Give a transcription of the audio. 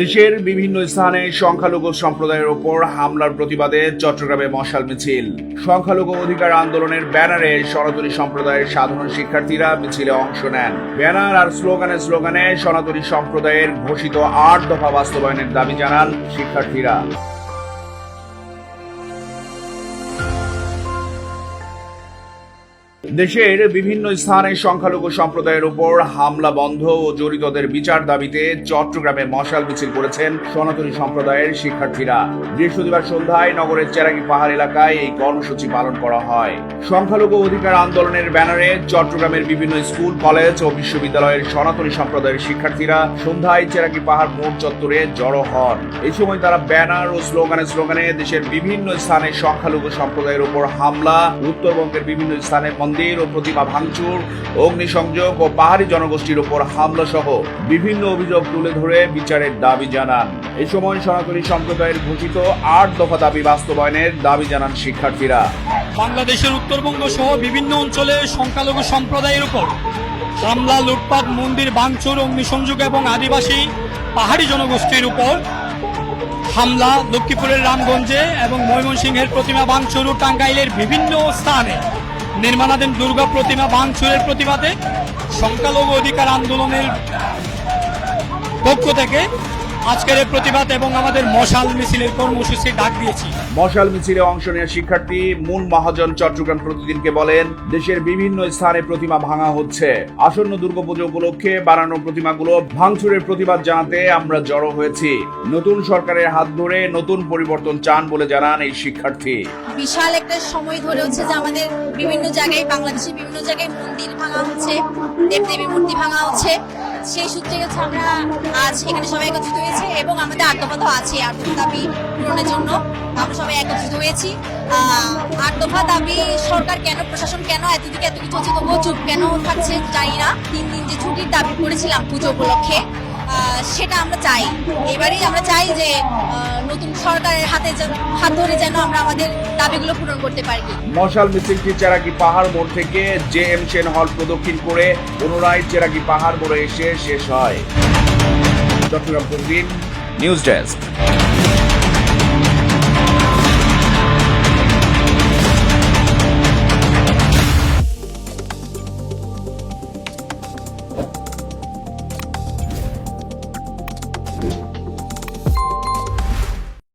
দেশের বিভিন্ন স্থানে সংখ্যালঘু সম্প্রদায়ের ওপর হামলার প্রতিবাদে চট্টগ্রামে মশাল মিছিল। সংখ্যালঘু অধিকার আন্দোলনের ব্যানারে সনাতনী সম্প্রদায়ের সাধারণ শিক্ষার্থীরা মিছিলে অংশ নেন। ব্যানার আর স্লোগানে স্লোগানে সনাতনী সম্প্রদায়ের ঘোষিত আট দফা বাস্তবায়নের দাবি জানান শিক্ষার্থীরা। দেশের বিভিন্ন স্থানে সংখ্যালঘু সম্প্রদায়ের উপর হামলা বন্ধ ও জড়িতদের বিচার দাবিতে চট্টগ্রামে মশাল মিছিল করেছেন সনাতনী সম্প্রদায়ের শিক্ষার্থীরা। বৃহস্পতিবার সন্ধ্যায় নগরের চেরাগি পাহাড় এলাকায় এই কর্মসূচি পালন করা হয়। সংখ্যালঘু অধিকার আন্দোলনের ব্যানারে চট্টগ্রামের বিভিন্ন স্কুল, কলেজ ও বিশ্ববিদ্যালয়ের সনাতনী সম্প্রদায়ের শিক্ষার্থীরা সন্ধ্যায় চেরাগি পাহাড় মোড় চত্বরে জড়ো হন। এই সময় তারা ব্যানার ও স্লোগানে স্লোগানে দেশের বিভিন্ন স্থানে সংখ্যালঘু সম্প্রদায়ের উপর হামলা, উত্তরবঙ্গের বিভিন্ন স্থানে মন্দির ও প্রতিমা ভাঙচুর, অগ্নিসংযোগ ও পাহাড়ি জনগোষ্ঠীর উপর হামলা সহ বিভিন্ন অভিযোগ তুলে ধরে বিচারের দাবি জানান। এই সময় সনাতনী সম্প্রদায়ের ঘোষিত আট দফা দাবি বাস্তবায়নের দাবি জানান শিক্ষার্থীরা। বাংলাদেশের উত্তরবঙ্গ সহ বিভিন্ন অঞ্চলে সংখ্যালঘু সম্প্রদায়ের উপর হামলা, লুটপাট, মন্দির ভাঙচুর, অগ্নিসংযোগ এবং আদিবাসী পাহাড়ি জনগোষ্ঠীর উপর হামলা, লক্ষ্মীপুরের রামগঞ্জে এবং ময়মনসিংহের প্রতিমা ভাঙচুর ও টাঙ্গাইলের বিভিন্ন স্থানে। নির্মাণাধীন দুর্গা প্রতিমা ভাঙচুরের প্রতিবাদে সংখ্যালঘু অধিকার আন্দোলনের পক্ষ থেকে আজকের এই প্রতিবাদ এবং আমাদের মশাল মিছিলের কর্মসূচি ডাক দিয়েছি। মশাল মিছিলে অংশ নেওয়া শিক্ষার্থী মূল মহাজন চট্টগ্রাম প্রতিদিনকে বলেন দেশের বিভিন্ন স্থানে প্রতিমা ভাঙা হচ্ছে। আসন্ন দুর্গাপুজো উপলক্ষে বানানো প্রতিমাগুলো ভাঙচুরের প্রতিবাদ জানাতে আমরা জড়ো হয়েছি। নতুন সরকারের হাত ধরে নতুন পরিবর্তন চান বলে জানান এই শিক্ষার্থী। বিশাল একটা সময় ধরে হচ্ছে যে আমাদের বিভিন্ন জায়গায় বাংলাদেশের বিভিন্ন জায়গায় মন্দির ভাঙা হচ্ছে দেবদেবী মূর্তি ভাঙা হচ্ছে। সেই সূত্রে গেছে আমরা আজ এখানে সবাই একত্রিত হয়েছে এবং আমাদের আত্মপথ আছে। আত্মপথ দাবি পূরণের জন্য আমরা সবাই একত্রিত হয়েছি। দফা দাবি, সরকার কেন, প্রশাসন কেন এতদিকে এত কিছু হচ্ছে তবুও চুপ কেন থাকছে জানি না। তিন দিন যে ছুটির দাবি করেছিলাম পুজো উপলক্ষে সেটা আমরা চাই। এবারেই আমরা চাই যে নতুন সরকারের হাতে হাত ধরে যেন আমরা আমাদের দাবিগুলো পূরণ করতে পারি। মশাল মিছিলটি চেরাকি পাহাড় মোড় থেকে জে এম সেন হল প্রদক্ষিণ করে পুনরায় চেরাকি পাহাড় মোড়ে এসে শেষ হয়। চট্টগ্রাম প্রতিদিন নিউজ ডেস্ক।